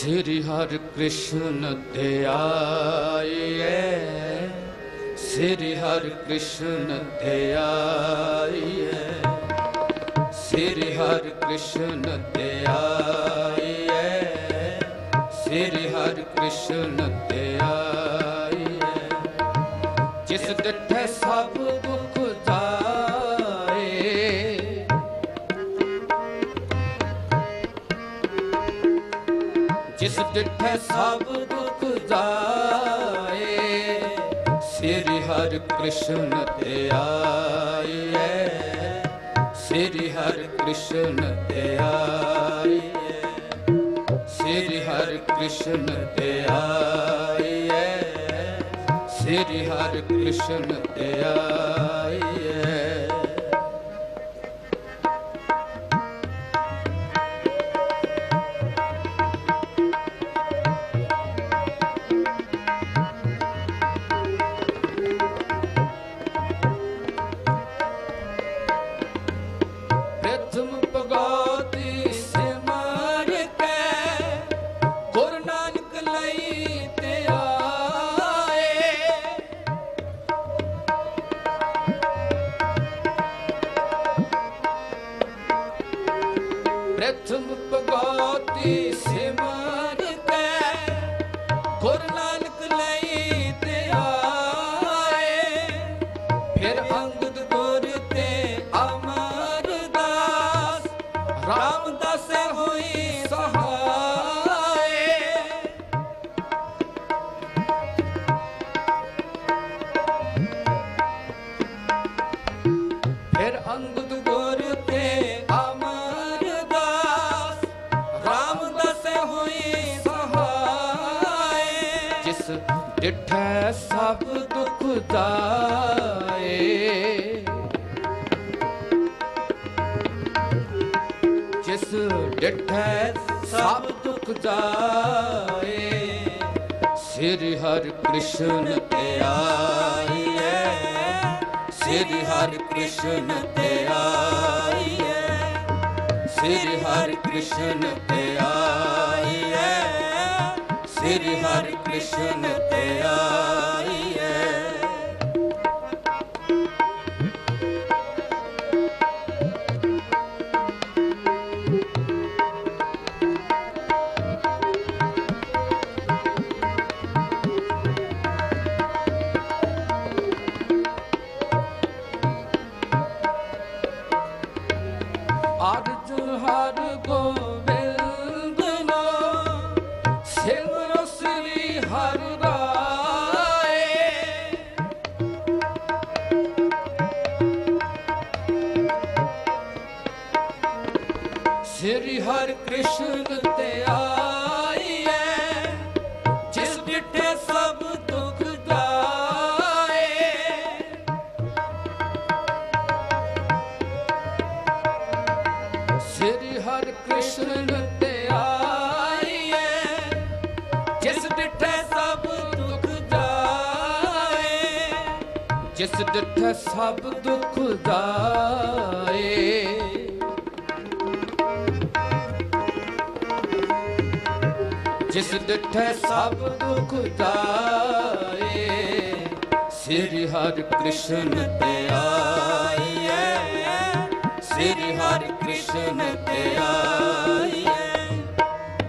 ਸ੍ਰੀ ਹਰਿ ਕ੍ਰਿਸ਼ਨ ਧਿਆਈਏ ਸ੍ਰੀ ਹਰਿ ਕ੍ਰਿਸ਼ਨ ਧਿਆਈਏ ਸ੍ਰੀ ਹਰਿ ਕ੍ਰਿਸ਼ਨ ਧਿਆਈਏ ਸ੍ਰੀ ਹਰਿ ਕ੍ਰਿਸ਼ਨ ਧਿਆਈਏ ਜਿਸ ਡਿਠੇ ਸਭ ਜਿਸ ਡਿਠੇ ਸਭ ਦੁਖ ਜਾਏ, ਸ੍ਰੀ ਹਰਿ ਕ੍ਰਿਸ਼ਨ ਧਿਆਈਏ ਸ੍ਰੀ ਹਰਿ ਕ੍ਰਿਸ਼ਨ ਧਿਆਈਏ ਸ੍ਰੀ ਹਰਿ ਕ੍ਰਿਸ਼ਨ ਧਿਆਈਏ ਸ੍ਰੀ ਹਰਿ ਕ੍ਰਿਸ਼ਨ ਧਿਆਈਏ ਪ੍ਰਥਮ ਡਿਠੈ ਸਭ ਦੁਖ ਜਾਏ ਜਿਸ ਡਿਠੈ ਸਭ ਦੁਖ ਜਾਏ। ਸ੍ਰੀ ਹਰਿ ਕ੍ਰਿਸ਼ਨ ਧਿਆਈਏ ਸ੍ਰੀ ਹਰਿ ਕ੍ਰਿਸ਼ਨ ਧਿਆਈਏ ਸ੍ਰੀ ਹਰਿ ਕ੍ਰਿਸ਼ਨ ਧਿਆਈਏ ਸ੍ਰੀ ਹਰਿ ਕ੍ਰਿਸ਼ਨ ਸ੍ਰੀ ਹਰਿ ਕ੍ਰਿਸ਼ਨ ਤੇ ਆਈਏ ਜਿਸ ਡਿਠੇ ਸਭ ਦੁਖ ਜਾਏ। ਸ੍ਰੀ ਹਰਿ ਕ੍ਰਿਸ਼ਨ ਤੇ ਆਈਏ ਜਿਸ ਡਿਠੇ ਸਭ ਦੁਖ ਜਾਏ। ਜਿਸ ਡਿਠੇ ਸਭ ਦੁਖ ਜਾਏ। ਜਿਸ ਡਿਠੇ ਸਭ ਦੁਖ ਜਾਏ, ਸ੍ਰੀ ਹਰਿ ਕ੍ਰਿਸ਼ਨ ਤੇ ਆਈਏ ਸ੍ਰੀ ਹਰਿ ਕ੍ਰਿਸ਼ਨ ਤੇ ਆਈਏ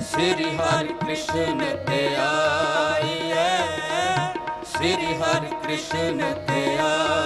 ਸ੍ਰੀ ਹਰਿ ਕ੍ਰਿਸ਼ਨ ਤੇ ਆਈਏ ਸ੍ਰੀ ਹਰਿ ਕ੍ਰਿਸ਼ਨ ਤੇ ਆਈਏ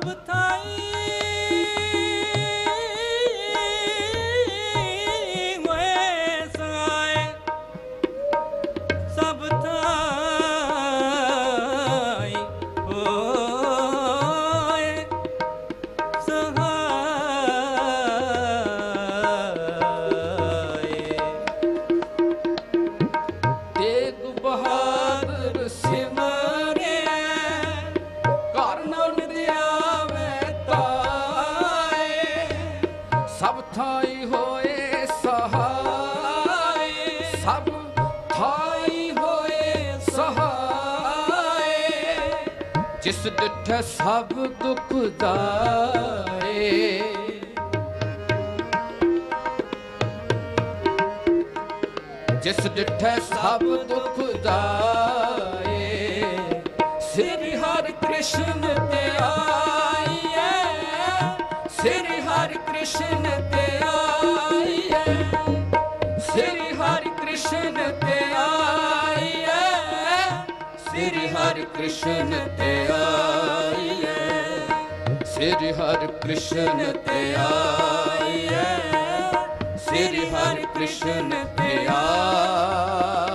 ਸਭ ਥਾਈ ਸਭ ਥਾਈ ਹੋਏ ਸਹਾਏ, ਜਿਸ ਡਿਠੈ ਸਭ ਦੁਖ ਦਾਏ ਜਿਸ ਡਿਠੈ ਸਭ ਦੁਖ ਦਾਏ ਸ੍ਰੀ ਹਰਿ ਕ੍ਰਿਸ਼ਨ ਤੇ ਆਈਐ ਸ੍ਰੀ ਹਰਿ ਕ੍ਰਿਸ਼ਨ ਤੇ ਕ੍ਰਿਸ਼ਨ ਤੇ ਆਈਐ। ਸ੍ਰੀ ਹਰਿ ਕ੍ਰਿਸ਼ਨ ਤੇ ਆਈਐ। ਸ੍ਰੀ ਹਰਿ ਕ੍ਰਿਸ਼ਨ ਤੇ ਆਈਐ। ਸ੍ਰੀ ਹਰਿ ਕ੍ਰਿਸ਼ਨ ਤੇ ਆਈਐ